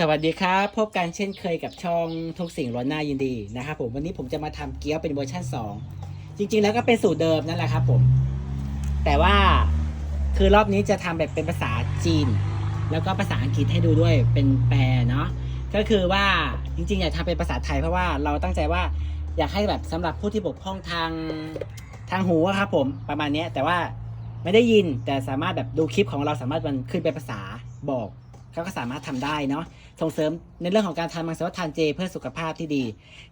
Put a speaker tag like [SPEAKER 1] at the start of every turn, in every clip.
[SPEAKER 1] สวัสดีครับ พบกันเช่นเคยกับช่องทุกสิ่งล้วนหน้ายินดีนะครับผมวันนี้ผมจะมาทำเกี๊ยวเป็นเวอร์ชัน2 จริงๆแล้วก็เป็นสูตรเดิมนั่นแหละครับผม แต่ว่าคือรอบนี้จะทำแบบเป็นภาษาจีน แล้วก็ภาษาอังกฤษให้ดูด้วยเป็นแปลเนาะก็คือว่าจริงๆอยากทำเป็นภาษาไทยเพราะว่าเราตั้งใจว่าอยากให้แบบสำหรับผู้ที่บกพร่องทางทางหูครับผมประมาณนี้แต่ว่าไม่ได้ยินแต่สามารถแบบดูคลิปของเราสามารถมันขึ้นเป็นภาษาบอก เขาก็สามารถทำได้เนาะส่งเสริมในเรื่องของการทานมังสวิรัติทานเจ เพื่อสุขภาพที่ดี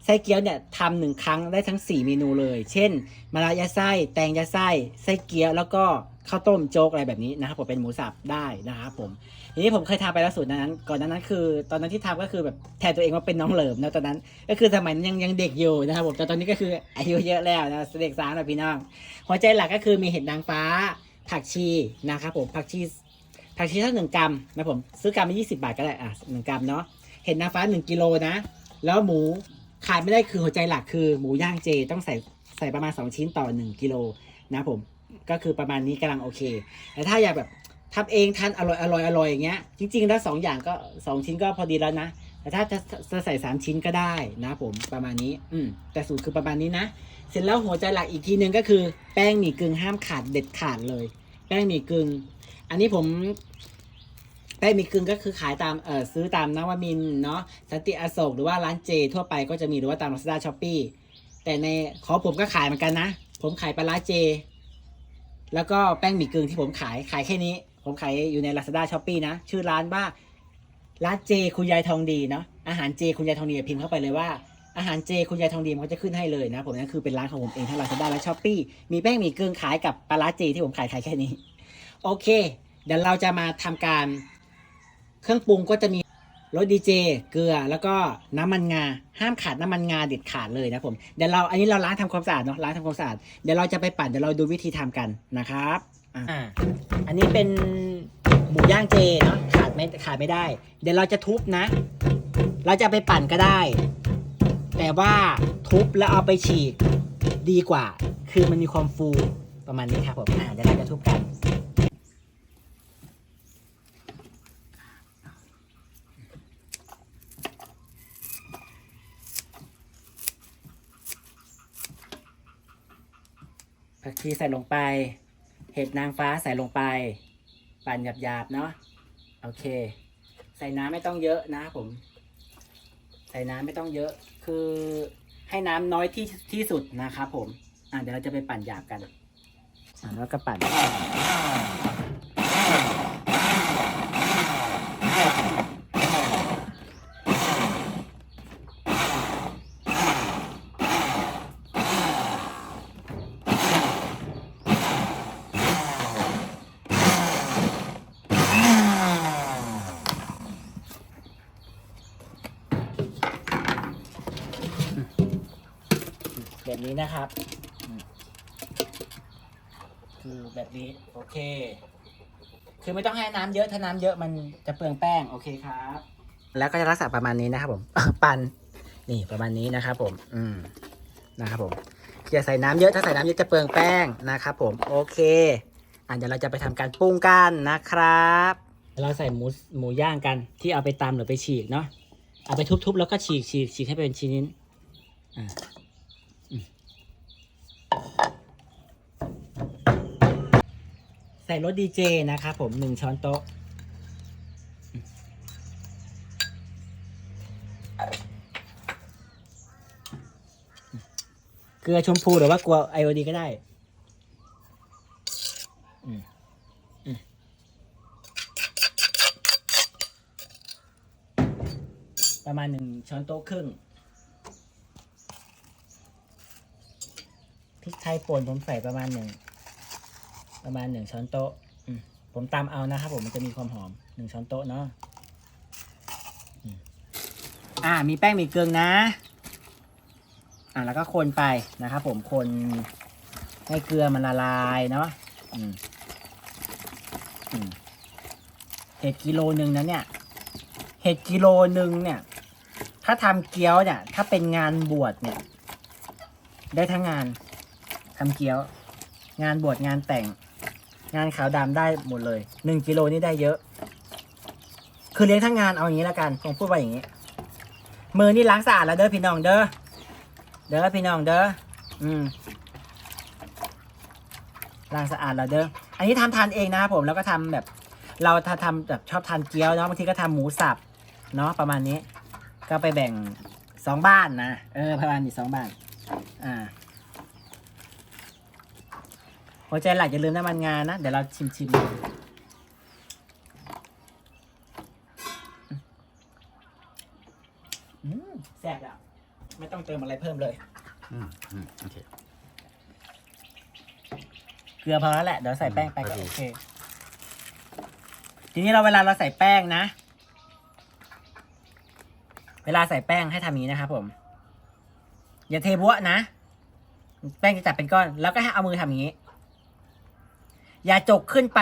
[SPEAKER 1] ไส้เกี๊ยวเนี่ยทำหนึ่งครั้งได้ทั้ง 4 เมนูเลย เช่นมะระยาไส้ แตงยาไส้ไส้เกี๊ยวแล้วก็ข้าวต้มโจ๊กอะไรแบบนี้นะครับผมเป็นหมูสับได้นะครับผมทีนี้ผมเคยทำไปแล้วสูตรนั้น ก่อนนานั้นคือ ตอนนั้นที่ทำก็คือแบบแทนตัวเองว่าเป็นน้องเหลิมนะตอนนั้น ก็คือสมัยนั้นยังยังเด็กอยู่นะครับผมแต่ตอนนี้ก็คืออายุเยอะแล้วนะเด็กสาวนะพี่น้องหัวใจหลักก็คือมีเห็ดนางฟ้าผักชีนะครับผมผักชี ผักชีถ้าหนึ่งกรัมนะผมซื้อกรัมละยี่สิบาทก็ได้อะหนึ่งกรัมเนาะเห็ดนางฟ้าหนึ่งกิโลนะ แล้วหมูขาดไม่ได้คือหัวใจหลักคือหมูย่างเจต้องใส่ใส่ประมาณ2ชิ้นต่อ1กิโลนะผมก็คือประมาณนี้กำลังโอเค แต่ถ้าอยากแบบทำเองทานอร่อยอร่อยอร่อยอย่างเงี้ยจริงๆแล้วสองอย่างก็2ชิ้นก็พอดีแล้วนะแต่ถ้าจะจะใส่3ชิ้นก็ได้นะผมประมาณนี้อืมแต่สูตรคือประมาณนี้นะ เสร็จแล้วหัวใจหลักอีกทีหนึ่งก็คือ แป้งหมี่กึ่งห้ามขาดเด็ดขาดเลย ป้งหมี่กึ่งอันนี้ผมแป้งหมีกึ่งก็คือขายตามเออซื้อตามนวมินเนาะสันติอโศกหรือว่าร้านเจ ทั่วไปก็จะมีหรือว่าตาม Lazada s h o p e e แต่ในของผมก็ขายเหมือนกันนะ ผมขายปลาร้าเจ แล้วก็แป้งหมี่กึ่งที่ผมขายขายแค่นี้ ผมขายอยู่ใน Lazada s h o p e e นะ ชื่อร้านว่าร้านเจคุณยายทองดีเนาะอาหารเจคุณยายทองดีพิมพ์เข้าไปเลยว่า อาหารเจคุณยายทองดีมันก็จะขึ้นให้เลยนะ ผมนั่นคือเป็นร้านของผมเองทั้ง Lazada และ s h o p e e มีแป้งหมี่กึ่งขายกับปลาร้าเจที่ผมขายขายแค่นี้ โอเค เดี๋ยวเราจะมาทำการเครื่องปรุงก็จะมีรสดีเจเกลือแล้วก็น้ำมันงา ห้ามขาดน้ำมันงาเด็ดขาดเลยนะผมเดี๋ยวเราอันนี้เราล้างทำความสะอาดเนาะล้างทำความสะอาดเดี๋ยวเราจะไปปั่นเดี๋ยวเราดูวิธีทำกันนะครับอ่าอันนี้เป็นหมูย่างเจเนาะขาดไม่ขาดไม่ได้ เดี๋ยวเราจะทุบนะ เราจะไปปั่นก็ได้ แต่ว่าทุบแล้วเอาไปฉีกดีกว่า คือมันมีความฟูประมาณนี้ครับผมอ่าเดี๋ยวเราจะทุบกันผักชีใส่ลงไป เห็ดนางฟ้าใส่ลงไป ปั่นหยาบๆเนาะ โอเค ใส่น้ำไม่ต้องเยอะนะครับผม ส่น้ำไม่ต้องเยอะ คือให้น้ำน้อยที่ที่สุดนะครับผม อะเดี๋ยวเราจะไปปั่นหยาบกันอะแล้วก็ปั่น แบบนี้นะครับอืมคือแบบนี้ โอเค คือไม่ต้องให้น้ำเยอะ ถ้าน้ำเยอะมันจะเปลืองแป้ง โอเคครับ แล้วก็จะรักษาประมาณนี้นะครับผม ปั่น นี่ประมาณนี้นะครับผม อืม นะครับผม อย่าใส่น้ำเยอะ ถ้าใส่น้ำเยอะจะเปลืองแป้งนะครับผม โอเค อะเดี๋ยวเราจะไปทำการปรุงกันนะครับเดี๋ยวเราใส่หมูหมูย่างกัน ที่เอาไปตำหรือไปฉีกเนาะ เอาไปทุบๆแล้วก็ฉีกฉีกฉีกให้เป็นชิ้นอ่า ใส่รสดีเจนะครับผมหนึ่งช้อนโต๊ะ เกลือชมพูหรือว่ากลัวไอโอดีก็ได้ประมาณหนึ่งช้อนโต๊ะครึ่งพริก ไทยป่นผมใส่ประมาณหนึ่งประมาณหนึ่งช้อนโต๊ะผมตามเอานะครับผมมันจะมีความหอมหนึ่งช้อนโต๊ะเนาะอ่า มีแป้งมีเกลืองนะ อ่าแล้วก็คนไปนะครับผมคนให้เกลือมันละลายเนาะอืมเห็ดกิโลหนึ่งนะเนี่ย เห็ดกิโลหนึ่งเนี่ย ถ้าทำเกี๊ยวเนี่ย ถ้าเป็นงานบวชเนี่ย ได้ทั้งงาน ทำเกี๊ยว งานบวชงานแต่ง งานขาวดำได้หมดเลยหนึ่งกิโลนี่ได้เยอะ คือเลี้ยงทั้งงานเอาอย่างนี้แล้วกันผมพูดว่าอย่างนี้ มือนี่ล้างสะอาดแล้วเด้อพี่น้องเด้อเด้อพี่น้องเด้ออืมล้างสะอาดแล้วเด้ออันนี้ทำทานเองนะครับผมแล้วก็ทำแบบ เราถ้าทำแบบชอบทานเกี๊ยวเนาะบางทีก็ทำหมูสับเนาะประมาณนี้ ก็ไปแบ่งสองบ้านนะเออประมาณนี้สองบ้าน อ่า หัวใจหลักอย่าลืมน้ำมันงานะ เดี๋ยวเราชิมชิมอืมแซ่บแล้วไม่ต้องเติมอะไรเพิ่มเลย
[SPEAKER 2] อืมอืมโอเค
[SPEAKER 1] เกลือพอแล้วแหละ เดี๋ยวใส่แป้งไปก็
[SPEAKER 2] อืม
[SPEAKER 1] โอเค ทีนี้เราเวลาเราใส่แป้งนะ เวลาใส่แป้งให้ทำอย่างนี้นะครับผม อย่าเทบัวนะ แป้งจะจับเป็นก้อน แล้วก็ให้เอามือทำอย่างนี้ อย่าจกขึ้นไป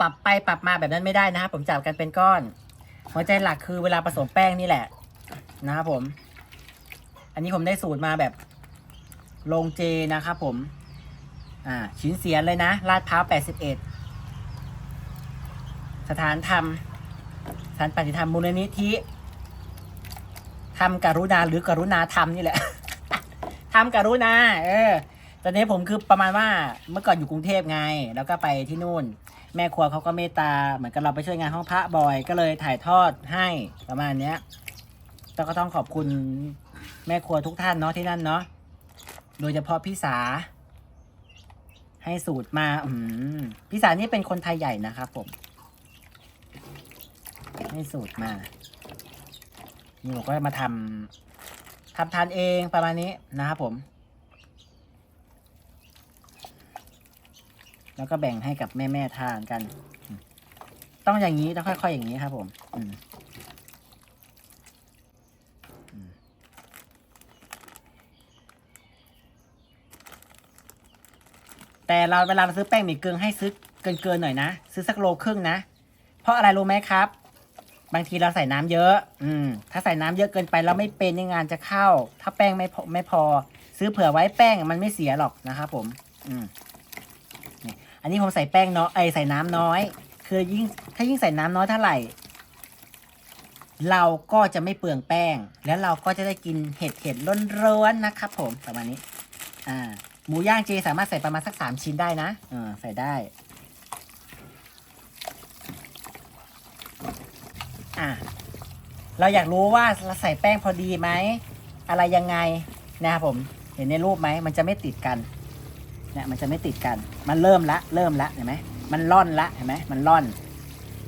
[SPEAKER 1] ปรับไปปรับมาแบบนั้นไม่ได้นะครับผมจับกันเป็นก้อน หัวใจหลักคือเวลาผสมแป้งนี่แหละ นะครับผม อันนี้ผมได้สูตรมาแบบลงเจนะครับผม อ่า ชิ้นเสียนเลยนะลาดพร้าว81 สถานธรรมสถานปฏิธรรมมูลนิธิทำกรุณาหรือกรุณาธรรมนี่แหละ ทำกรุณา เออ ตอนนี้ผมคือประมาณว่าเมื่อก่อนอยู่กรุงเทพไง แล้วก็ไปที่นู่น แม่ครัวเขาก็เมตตาเหมือนกับเราไปช่วยงานห้องพระบ่อยก็เลยถ่ายทอดให้ประมาณเนี้ยแล้วก็ต้องขอบคุณแม่ครัวทุกท่านเนาะที่นั่นเนาะโดยเฉพาะพี่สา ให้สูตรมา อืมพี่สานี่เป็นคนไทยใหญ่นะครับผม ให้สูตรมา นี่ผมก็มาทำทำทานเองประมาณนี้นะครับผม แล้วก็แบ่งให้กับแม่ๆทานกัน ต้องอย่างนี้ต้องค่อยๆอย่างนี้ครับผมแต่เราเวลาเราซื้อแป้งหมี่เกลืองให้ซื้อเกินๆหน่อยนะ ซื้อสักโลครึ่งนะ เพราะอะไรรู้ไหมครับ บางทีเราใส่น้ำเยอะ อืม ถ้าใส่น้ำเยอะเกินไปเราไม่เป็นในงานจะเข้า ถ้าแป้งไม่พอไม่พอ ซื้อเผื่อไว้แป้งมันไม่เสียหรอกนะครับผม อืม อันนี้ผมใส่แป้งน้อยไอยใส่น้ำน้อย คือยิ่งถ้ายิ่งใส่น้ำน้อยเท่าไหร่ เราก็จะไม่เปลืองแป้ง แล้วเราก็จะได้กินเห็ดเห็ดร้อนๆนะครับผมประมาณนี้ อ่า หมูย่างเจสามารถใส่ประมาณสักสามชิ้นได้นะเออใส่ได้ อะเราอยากรู้ว่าเราใส่แป้งพอดีไหม อะไรยังไงนะครับผม เห็นในรูปไหมมันจะไม่ติดกัน เนี่ยมันจะไม่ติดกัน มันเริ่มละ เริ่มละเห็นไหมมันล่อนละเห็นไหมมันล่อน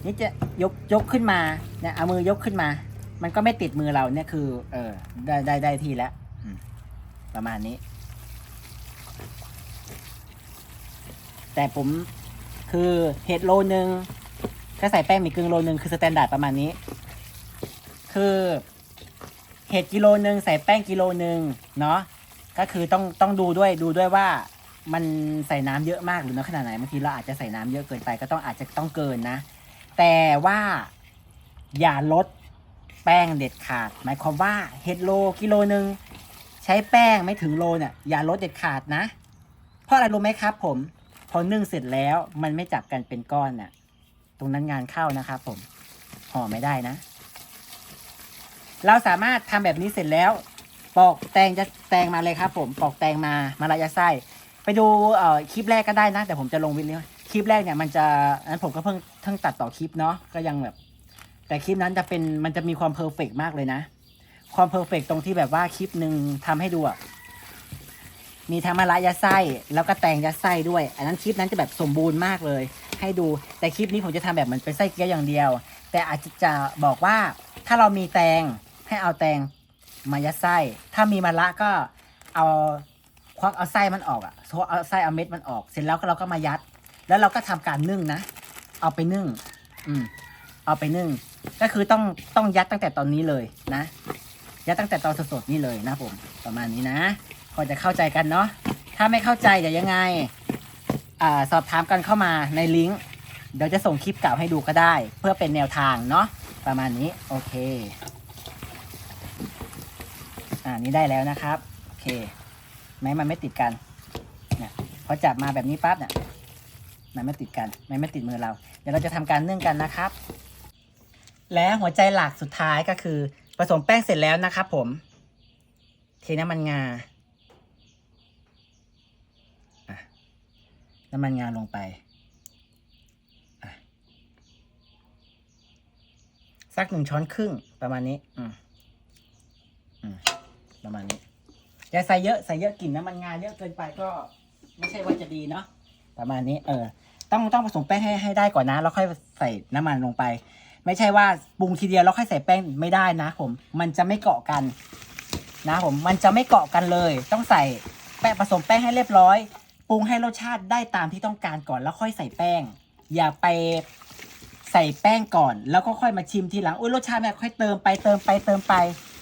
[SPEAKER 1] นี่จะยกยกขึ้นมาเนี่ยเอามือยกขึ้นมา มันก็ไม่ติดมือเราเนี่ยคือ เออได้ได้ได้ที่แล้วประมาณนี้ แต่ผมคือเห็ดโลนึงก็ใส่แป้งหมีกึ่งโลนึงคือสแตนดาร์ดประมาณนี้ คือเห็ดกิโลนึงใส่แป้งกิโลนึงเนาะก็คือต้องต้องดูด้วยดูด้วยว่า มันใส่น้ำเยอะมากหรือน้อยขนาดไหนบางทีเราอาจจะใส่น้ำเยอะเกินไปก็ต้องอาจจะต้องเกินนะ แต่ว่าอย่าลดแป้งเด็ดขาด หมายความว่าเห็ดโลกิโลหนึ่งใช้แป้งไม่ถึงโลเนี่ยอย่าลดเด็ดขาดนะ เพราะอะไรรู้ไหมครับผม พอนึ่งเสร็จแล้วมันไม่จับกันเป็นก้อนน่ะ ตรงนั้นงานเข้านะครับผมห่อไม่ได้นะ เราสามารถทำแบบนี้เสร็จแล้ว ปอกแตงจะแตงมาเลยครับผมปอกแตงมามาลายไส้ ไปดูเอ่อคลิปแรกก็ได้นะ แต่ผมจะลงวิดีโอคลิปแรกเนี่ยมันจะนั้นผมก็เพิ่งเพิ่งตัดต่อคลิปเนาะก็ยังแบบ แต่คลิปนั้นจะเป็นมันจะมีความเพอร์เฟกมากเลยนะ ความเพอร์เฟกตรงที่แบบว่าคลิปหนึ่งทำให้ดูอะมีทั้งมะระยะไส้แล้วก็แตงยัดไส้ด้วย อันนั้นคลิปนั้นจะแบบสมบูรณ์มากเลย ให้ดูแต่คลิปนี้ผมจะทำแบบมือนเป็นไส้เกี๊ยวอย่างเดียว แต่อาจจะจะบอกว่าถ้าเรามีแตงให้เอาแตงมายัดไส้ ถ้ามีมะระก็เอา ควักเอาไส้มันออกอะเอาไส้เอาเม็ดมันออก เสร็จแล้วก็เราก็มายัด แล้วเราก็ทำการนึ่งนะ เอาไปนึ่ง อืม เอาไปนึ่ง ก็คือต้องต้องยัดตั้งแต่ตอนนี้เลยนะ ยัดตั้งแต่ตอนสดๆนี่เลยนะผม ประมาณนี้นะพอจะเข้าใจกันเนาะ ถ้าไม่เข้าใจเดี๋ยวยังไง อ่า สอบถามกันเข้ามาในลิงก์ เดี๋ยวจะส่งคลิปเก่าให้ดูก็ได้ เพื่อเป็นแนวทางเนาะ ประมาณนี้ โอเค อ่า นี่ได้แล้วนะครับ โอเค แม้มันไม่ติดกันเนี่ยพอจับมาแบบนี้ปั๊บเนี่ยมันไม่ติดกันมันไม่ติดมือเรา เดี๋ยวเราจะทำการนึ่งกันนะครับ และหัวใจหลักสุดท้ายก็คือ ผสมแป้งเสร็จแล้วนะครับผม เทน้ำมันงาน้ำมันงาลงไป สักหนึ่งช้อนครึ่งประมาณนี้ อืม อืม ประมาณนี้ อย่าใส่เยอะใส่เยอะกลิ่นน้ำมันงาเยอะเกินไปก็ ไม่ใช่ว่าจะดีเนาะประมาณนี้ เออ ต้องต้องผสมแป้งให้ให้ได้ก่อนนะ แล้วค่อยใส่น้ำมันลงไป ไม่ใช่ว่าปรุงทีเดียวแล้วค่อยใส่แป้งไม่ได้นะผม มันจะไม่เกาะกัน นะผมมันจะไม่เกาะกันเลย ต้องใส่แป้งผสมแป้งให้เรียบร้อยปรุงให้รสชาติได้ตามที่ต้องการก่อนแล้วค่อยใส่แป้ง อย่าไปใส่แป้งก่อน แล้วก็ค่อยมาชิมทีหลังอุ้ยรสชาติแบบค่อยเติมไปเติมไปเติมไป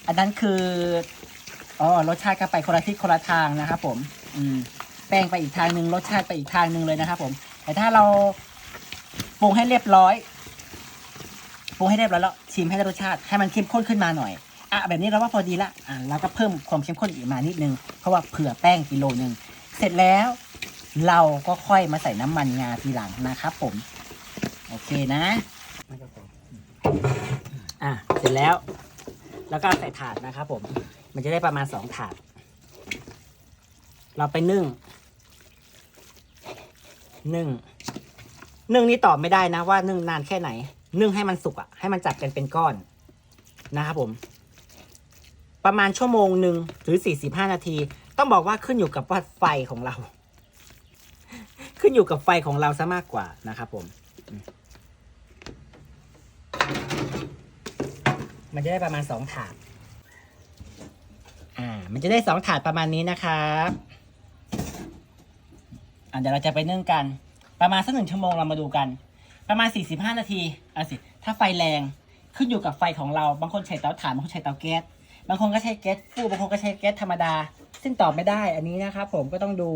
[SPEAKER 1] อันนั้นคือ อ๋อรสชาติก็ไปคนละทิศคนละทางนะครับผมอืมแป้งไปอีกทางหนึ่งรสชาติไปอีกทางหนึ่งเลยนะครับผม แต่ถ้าเราปรุงให้เรียบร้อยปรุงให้เรียบร้อยแล้วชิมให้ได้รสชาติให้มันเข้มข้นขึ้นมาหน่อยอะแบบนี้เราว่าพอดีละอะเราก็เพิ่มความเข้มข้นอีกมานิดนึงเพราะว่าเผื่อแป้งกิโลหนึ่งเสร็จแล้ว เราก็ค่อยมาใส่น้ำมันงาทีหลังนะครับผม โอเคนะอะเสร็จแล้ว แล้วก็ใส่ถาดนะครับผม มันจะได้ประมาณสองถาด เราไปนึ่ง นึ่ง นึ่งนี่ตอบไม่ได้นะว่านึ่งนานแค่ไหน นึ่งให้มันสุกอะ่ะให้มันจับกันเป็นก้อนนะครับผม ประมาณชั่วโมงหนึ่งหรือสี่สิบห้านาที ต้องบอกว่าขึ้นอยู่กับว่าไฟของเรา ขึ้นอยู่กับไฟของเราซะมากกว่านะครับผม มันจะได้ประมาณสองถาด อ่า มันจะได้สองถาดประมาณนี้นะครับอะเดี๋ยวเราจะไปนึ่งกัน ประมาณสักหนึ่งชั่วโมงเรามาดูกัน ประมาณ 45 นาทีเอาสิ ถ้าไฟแรงขึ้นอยู่กับไฟของเรา บางคนใช้เตาถ่าน บางคนใช้เตาแก๊ส บางคนก็ใช้แก๊สฟูบางคนก็ใช้แก๊สธรรมดา ซึ่งตอบไม่ได้ อันนี้นะครับผมก็ต้องดู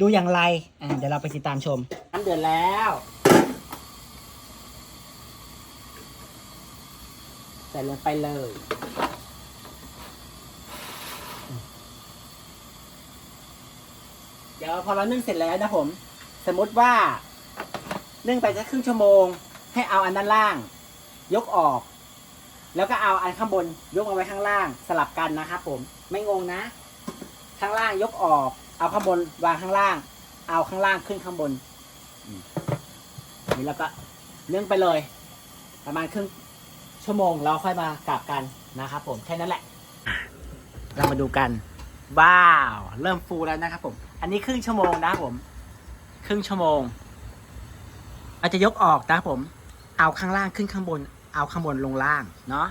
[SPEAKER 1] ดูอย่างไร อ่า เดี๋ยวเราไปติดตามชมน้ำเดือดแล้ว ใส่ลงไปเลย เดี๋ยวพอเรานึ่งเสร็จแล้วนะผม สมมติว่านึ่งไปสักครึ่งชั่วโมง ให้เอาอันด้านล่าง ยกออก แล้วก็เอาอันข้างบน ยกมาไว้ข้างล่างสลับกันนะครับผมไม่งงนะ ข้างล่างยกออก เอาข้างบนวางข้างล่าง เอาข้างล่างขึ้นข้างบนนี่แล้วก็นึ่งไปเลย ประมาณครึ่งชั่วโมงเราค่อยมากลับกันนะครับผมแค่นั้นแหละ เรามาดูกันว้าว เริ่มฟูแล้วนะครับผม อันนี้ครึ่งชั่วโมงนะผม ครึ่งชั่วโมงเราจะยกออกนะผม เอาข้างล่างขึ้นข้างบน เอาข้างบนลงล่างเนาะ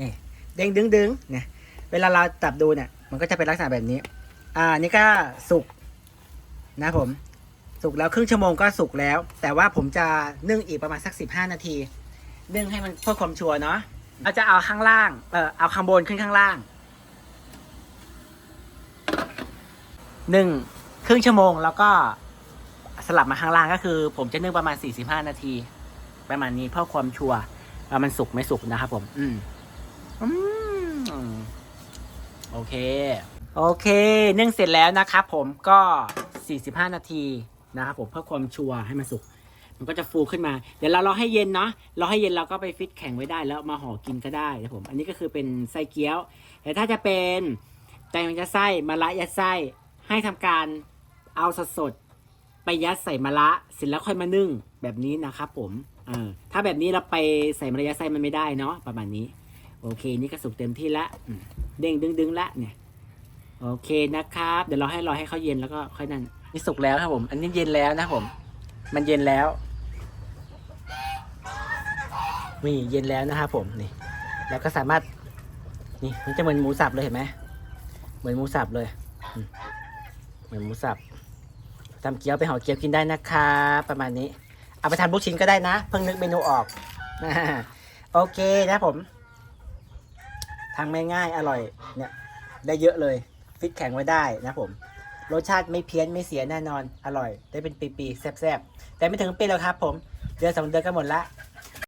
[SPEAKER 1] นี่เด้งดึงดึงเนี่ยเวลาเราจับดูเนี่ย มันก็จะเป็นลักษณะแบบนี้ อ่านี่ก็สุกนะผม สุกแล้วครึ่งชั่วโมงก็สุกแล้ว แต่ว่าผมจะนึ่งอีกประมาณสักสิบห้านาที นึ่งให้มันเพื่อความชัวร์เนาะเราจะเอาข้างล่าง เออเอาข้างบนขึ้นข้างล่างหนึ่งครึ่งชั่วโมงแล้วก็สลับมาข้างล่างก็คือ ผมจะนึ่งประมาณสี่สิบห้านาที ประมาณนี้เพื่อความชัวร์ว่ามันสุกไม่สุกนะครับผม อืมอืมโอเค โอเค นึ่งเสร็จแล้วนะครับผมก็สี่สิบห้านาทีนะครับผมเพื่อความชัวร์ให้มันสุก มันก็จะฟูขึ้นมา เดี๋ยวเรารอให้เย็นเนาะรอให้เย็นเราก็ไปฟิตแข็งไว้ได้แล้วมาห่อกินก็ได้นะผมอันนี้ก็คือเป็นไส้เกี๊ยว แต่ถ้าจะเป็นแตงยัดไส้มะระยัดไส้ให้ทำการเอาสดสดไปยัดใส่มะระเสร็จแล้วค่อยมานึ่งแบบนี้นะครับผมเออถ้าแบบนี้เราไปใส่มะระยัดไส้มันไม่ได้เนาะประมาณนี้ โอเค นี่ก็สุกเต็มที่ละเด้งดึงดึงละเนี่ยโอเคนะครับ เดี๋ยวเราให้รอให้เขาเย็นแล้วก็ค่อยนั่นนี่สุกแล้วครับผม อันนี้เย็นแล้วนะผม มันเย็นแล้ว นี่เย็นแล้วนะครับผมนี่ แล้วก็สามารถ นี่มันจะเหมือนหมูสับเลยเห็นไหมเหมือนหมูสับเลย เหมือนหมูสับทำเกี๊ยวไปห่อเกี๊ยวกินได้นะครับประมาณนี้ เอาไปทานลูกชิ้นก็ได้นะ เพิ่งนึกเมนูออกโอเคนะผมทำง่ายๆอร่อยเนี่ยได้เยอะเลย ฟิตแข็งไว้ได้นะผม รสชาติไม่เพี้ยนไม่เสียแน่นอนอร่อย ได้เป็นปีๆแซ่บๆแต่ไม่ถึงปีแล้วครับผม เดือนสองเดือนก็หมดละ